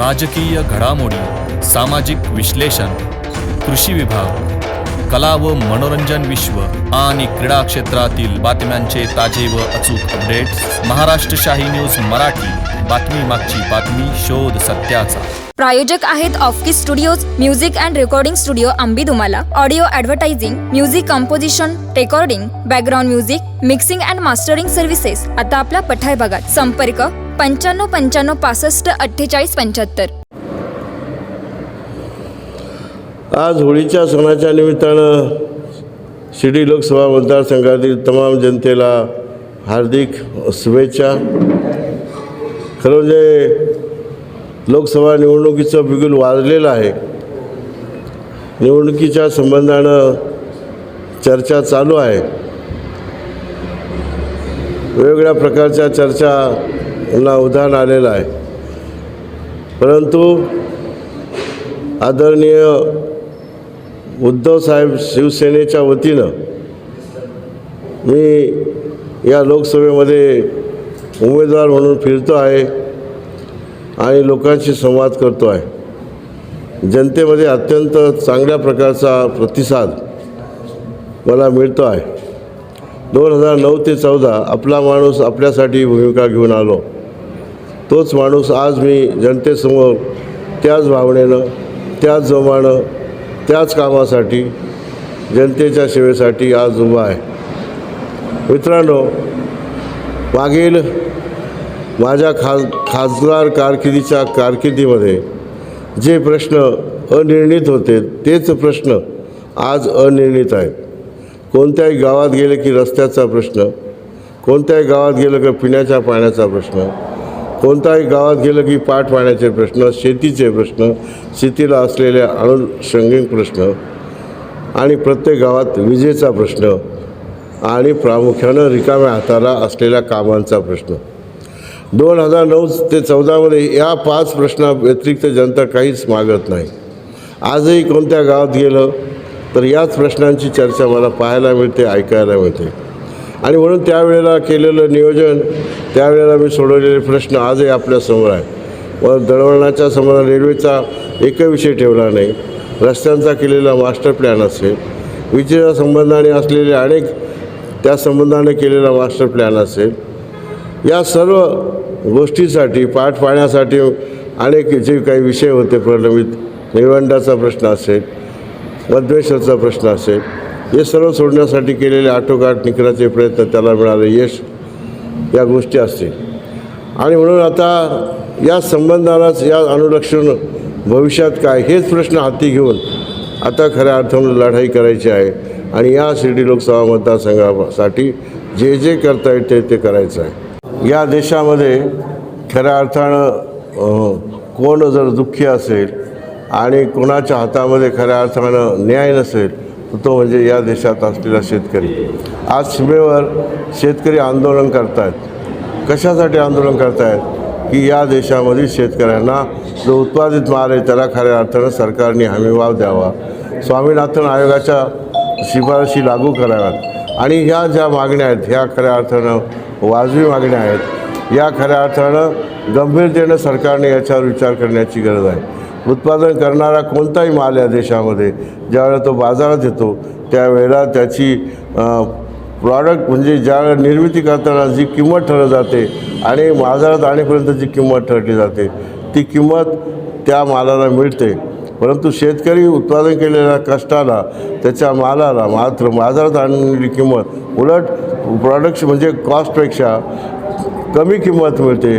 राजकीय घडामोडी सामाजिक विश्लेषण कृषी विभाग. कला व मनोरंजन विश्व आणि क्रीडा क्षेत्रातील बातम्यांचे ताजे व अचूक अपडेट्स महाराष्ट्र शाही न्यूज मराठी. बातमी मागची बातमी शोध सत्याचा. प्रायोजक आहेत offkey studios music and recording studio Ambi Dumala audio advertising music composition recording background music mixing and mastering services आता आपल्या पठाय भागात संपर्क पंच्याण्णव पंच्याण्णव पासष्ट अठ्ठेचाळीस पंच्याहत्तर. आज होळीच्या सणाच्या निमित्तानं शिर्डी लोकसभा मतदारसंघातील तमाम जनतेला हार्दिक शुभेच्छा. खरं म्हणजे लोकसभा निवडणुकीचं बिगुल वाजलेलं आहे. निवडणुकीच्या संबंधानं चर्चा चालू आहे. वेगवेगळ्या प्रकारच्या चर्चांना उधाण आलेलं आहे. परंतु आदरणीय उद्धव साहेब शिवसेनेच्या वतीनं मी या लोकसभेमध्ये उमेदवार म्हणून फिरतो आहे आणि लोकांशी संवाद करतो आहे. जनतेमध्ये अत्यंत चांगल्या प्रकारचा प्रतिसाद मला मिळतो आहे. दोन हजार नऊ ते चौदा आपला माणूस आपल्यासाठी भूमिका घेऊन आलो. तोच माणूस आज मी जनतेसमोर त्याच भावनेनं त्याच जोमानं त्याच कामासाठी जनतेच्या सेवेसाठी आज उभा आहे. मित्रांनो मागील माझ्या खास खासदार कारकिर्दीच्या कारकिर्दीमध्ये जे प्रश्न अनिर्णित होते तेच प्रश्न आज अनिर्णित आहेत. कोणत्याही गावात गेले की रस्त्याचा प्रश्न कोणत्याही गावात गेलं की पिण्याच्या पाण्याचा प्रश्न कोणताही गावात गेलं की पाठ पाण्याचे प्रश्न शेतीचे प्रश्न शेतीला असलेल्या अनुषंगिक प्रश्न आणि प्रत्येक गावात विजेचा प्रश्न आणि प्रामुख्यानं रिकाम्या हाताला असलेल्या कामांचा प्रश्न. दोन हजार नऊ ते चौदामध्ये या पाच प्रश्ना व्यतिरिक्त जनता काहीच मागत नाही. आजही कोणत्या गावात गेलं तर याच प्रश्नांची चर्चा मला पाहायला मिळते ऐकायला मिळते. आणि म्हणून त्यावेळेला केलेलं नियोजन त्यावेळेला मी सोडवलेले प्रश्न आजही आपल्यासमोर आहे व दळवळणाच्या समोर रेल्वेचा एकही विषय ठेवला नाही. रस्त्यांचा केलेला मास्टर प्लॅन असेल विजेच्या संबंधाने असलेले अनेक त्या संबंधाने केलेला मास्टर प्लॅन असेल. या सर्व गोष्टीसाठी पाठ पाण्यासाठी अनेक जे काही विषय होते प्रलंबित निळवंडाचा प्रश्न असेल मध्वेश्वरचा प्रश्न असेल हे सर्व सोडण्यासाठी केलेले आटोकाट निकराचे प्रयत्न त्याला मिळाले. यश या गोष्टी असतील. आणि म्हणून आता या संबंधालाच या अनुलक्षण भविष्यात काय हेच प्रश्न हाती घेऊन आता खऱ्या अर्थानं लढाई करायची आहे. आणि या शिर्डी लोकसभा मतदारसंघासाठी जे जे करता येते ते करायचं आहे. या देशामध्ये खऱ्या अर्थानं कोण जर दुःखी असेल आणि कोणाच्या हातामध्ये खऱ्या अर्थानं न्याय नसेल तो म्हणजे या देशात असलेला शेतकरी. आज सीमेवर शेतकरी आंदोलन करतायत. कशासाठी आंदोलन करतायत? की या देशामधील शेतकऱ्यांना जो उत्पादित माल आहे त्याला खऱ्या अर्थानं सरकारने हमीभाव द्यावा. स्वामीनाथन आयोगाच्या शिफारशी लागू कराव्यात. आणि ह्या ज्या मागण्या आहेत ह्या खऱ्या अर्थानं वाजवी मागण्या आहेत या खऱ्या अर्थानं गंभीरतेनं सरकारने याच्यावर विचार करण्याची गरज आहे. उत्पादन करणारा कोणताही माल या देशामध्ये ज्यावेळेला तो बाजारात येतो त्यावेळेला त्याची प्रॉडक्ट म्हणजे ज्या निर्मिती करताना जी किंमत ठरत जाते आणि बाजारात आणेपर्यंत जी किंमत ठरली जाते ती किंमत त्या मालाला मिळते. परंतु शेतकरी उत्पादन केलेल्या कष्टाला त्याच्या मालाला मात्र बाजारात आणलेली किंमत उलट प्रॉडक्ट्स म्हणजे कॉस्टपेक्षा कमी किंमत मिळते.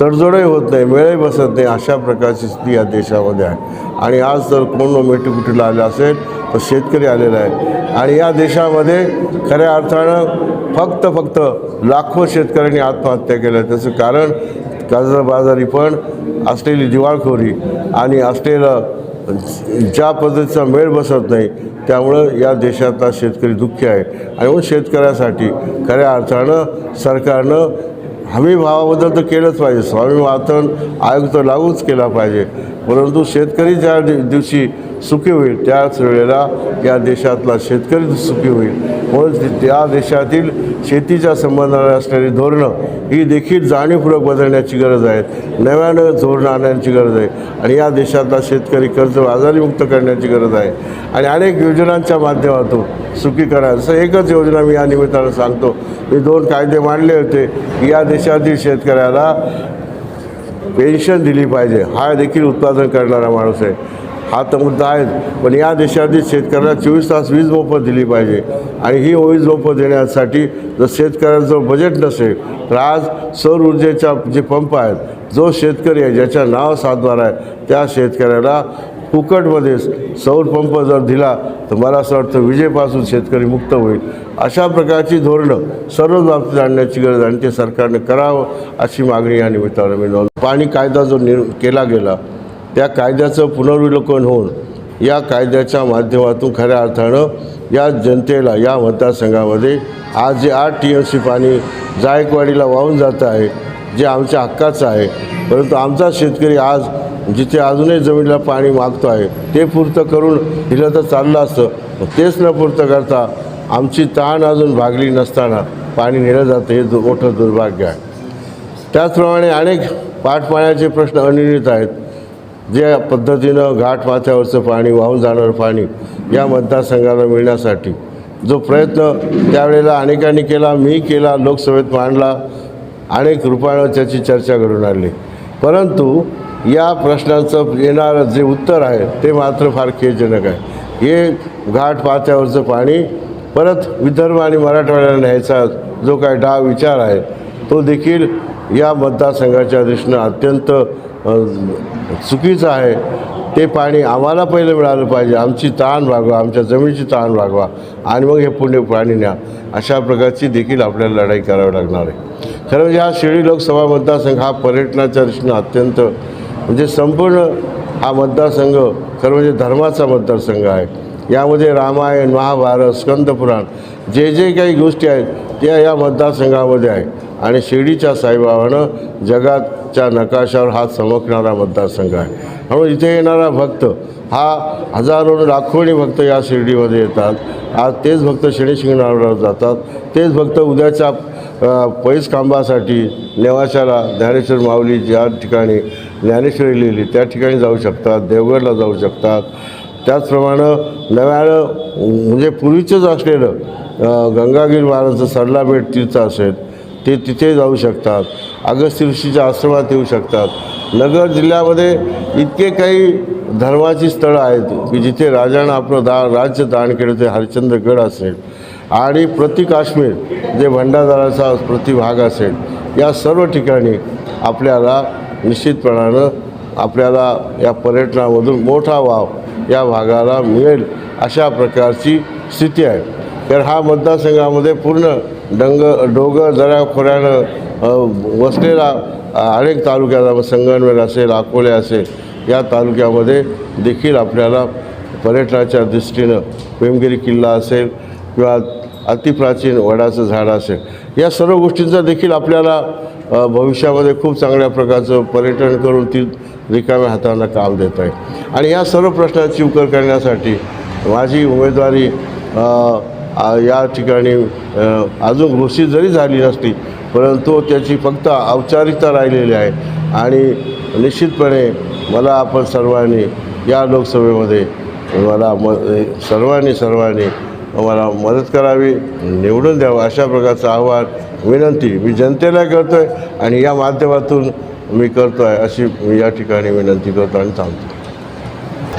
तडजोडही होत नाही मेळही बसत नाही अशा प्रकारची स्थिती या देशामध्ये आहे. आणि आज जर कोण मेटीकुटीला आलं असेल तर शेतकरी आलेला आहे. आणि या देशामध्ये खऱ्या अर्थानं फक्त फक्त लाखो शेतकऱ्यांनी आत्महत्या केल्या. त्याचं कारण कर्जबाजारी पण असलेली दिवाळखोरी आणि असलेलं ज्या पद्धतीचा मेळ बसत नाही त्यामुळं या देशातला शेतकरी दुःखी आहे. आणि म्हणून शेतकऱ्यासाठी खऱ्या अर्थानं सरकारनं हमी भावाबद्दल तर केलंच पाहिजे. स्वामी वातन आयोग तर लागूच केला पाहिजे. परंतु शेतकरी ज्या दि- दिवशी सुखी होईल. त्याच वेळेला या देशातला शेतकरी सुखी होईल. म्हणून त्या देशातील शेतीच्या संबंधाने असणारी धोरणं ही देखील जाणीवपूर्वक बदलण्याची गरज आहे. नव्यानं धोरणं आणण्याची गरज आहे. आणि या देशातला शेतकरी कर्ज आजारीमुक्त करण्याची गरज आहे. आणि अनेक योजनांच्या माध्यमातून सुखी करा. जसं एकच योजना मी या निमित्तानं सांगतो. मी दोन कायदे मांडले होते. की या देशातील शेतकऱ्याला पेन्शन दिली पाहिजे. हा देखील उत्पादन करणारा माणूस आहे. हा तर मुद्दा आहे. पण या देशातील शेतकऱ्याला चोवीस तास वीज मोफत दिली पाहिजे. आणि ही वीज मोफत देण्यासाठी जर शेतकऱ्यांचं बजेट नसेल तर आज सौर ऊर्जेच्या जे पंप आहेत जो शेतकरी आहे ज्याच्या नाव सातबार आहे त्या शेतकऱ्याला फुकटमध्ये सौर पंप जर दिला तर मला असं वाटतं विजेपासून शेतकरी मुक्त होईल. अशा प्रकारची धोरणं सर्व बाबतीत आणण्याची गरज आणि ते सरकारने करावं अशी मागणी या निमित्तानं मी नोंद पाणी कायदा जो निर् केला गेला त्या कायद्याचं पुनर्विलोकन होऊन या कायद्याच्या माध्यमातून खऱ्या अर्थानं या जनतेला या मतदारसंघामध्ये आज जे आठ टी एम सी पाणी जायकवाडीला वाहून जात आहे जे आमच्या हक्काचं आहे परंतु आमचा शेतकरी आज जिथे अजूनही जमिनीला पाणी मागतो आहे ते पुरतं करून दिलं तर चाललं असतं. तेच न पुरतं करता आमची ताण अजून भागली नसताना पाणी नेलं जातं हे दु मोठं दुर्भाग्य आहे. त्याचप्रमाणे अनेक पाठपाण्याचे प्रश्न अनिर्णित आहेत. ज्या पद्धतीनं घाट माथ्यावरचं पाणी वाहून जाणारं पाणी या मतदारसंघाला मिळण्यासाठी जो प्रयत्न त्यावेळेला अनेकांनी केला मी केला लोकसभेत मांडला अनेक रुपयानं त्याची चर्चा घडून आणली. परंतु या प्रश्नाचं येणारं जे उत्तर आहे ते मात्र फार खेदजनक आहे. हे घाट पात्यावरचं पाणी परत विदर्भ आणि मराठवाड्याला न्यायचा जो काय डाव विचार आहे तो देखील या मतदारसंघाच्या दृष्टीनं अत्यंत चुकीचं आहे. ते पाणी आम्हाला पहिलं मिळालं पाहिजे. आमची ताण भागवा आमच्या जमिनीची ताण भागवा आणि मग हे पुणे पाणी न्या. अशा प्रकारची देखील आपल्याला लढाई करावी लागणार आहे. खरं म्हणजे हा शिर्डी लोकसभा मतदारसंघ हा पर्यटनाच्या दृष्टीनं अत्यंत म्हणजे संपूर्ण हा मतदारसंघ खरं म्हणजे धर्माचा मतदारसंघ आहे. यामध्ये रामायण महाभारत स्कंदपुराण जे जे काही गोष्टी आहेत त्या या मतदारसंघामध्ये आहे. आणि शिर्डीच्या साईबाबानं जगात च्या नकाशावर हा चमकणारा मतदारसंघ आहे. म्हणून इथे येणारा भक्त हा हजारो लाखोणी भक्त या शिर्डीमध्ये येतात. आज तेच भक्त शनी शिंगणावर जातात. तेच भक्त उद्याच्या पैस खांबासाठी नेवाशाला ज्ञानेश्वर माऊली ज्या ठिकाणी ज्ञानेश्वरी लिहिली त्या ठिकाणी जाऊ शकतात देवगडला जाऊ शकतात. त्याचप्रमाणे नव्यानं म्हणजे पूर्वीचंच असलेलं गंगागीर महाराजचं सरला बेट तीर्थ असेल ते तिथे जाऊ शकतात. अगस्त्य ऋषीच्या आश्रमात येऊ शकतात. नगर जिल्ह्यामध्ये इतके काही धर्माची स्थळं आहेत की जिथे राजानं आपलं दा राज्य दान केलं ते हरिश्चंद्रगड असेल. आणि प्रति काश्मीर जे भंडारदाराचा प्रतिभाग असेल या सर्व ठिकाणी आपल्याला निश्चितपणानं आपल्याला या पर्यटनामधून मोठा वाव या भागाला मिळेल अशा प्रकारची स्थिती आहे. तर हा मतदारसंघामध्ये पूर्ण डंग डोंगर दऱ्याखोऱ्यानं वसलेला अनेक तालुक्याला संगमनेर असेल अकोले असेल या तालुक्यामध्ये देखील आपल्याला पर्यटनाच्या दृष्टीनं पेमगिरी किल्ला असेल किंवा अतिप्राचीन वडाचं झाड असेल या सर्व गोष्टींचा देखील आपल्याला भविष्यामध्ये खूप चांगल्या प्रकारचं पर्यटन करून ती रिकाम्या हातांना काम देत आहे. आणि या सर्व प्रश्नाची उकर करण्यासाठी माझी उमेदवारी या ठिकाणी अजून घोषित जरी झाली नसती परंतु त्याची फक्त औपचारिकता राहिलेली आहे. आणि निश्चितपणे मला आपण सर्वांनी या लोकसभेमध्ये मला म सर्वांनी सर्वांनी मला मदत करावी निवडून द्यावं अशा प्रकारचं आव्हान विनंती मी जनतेला करतो आहे आणि या माध्यमातून मी करतो आहे अशी मी या ठिकाणी विनंती करतो आणि थांबतो.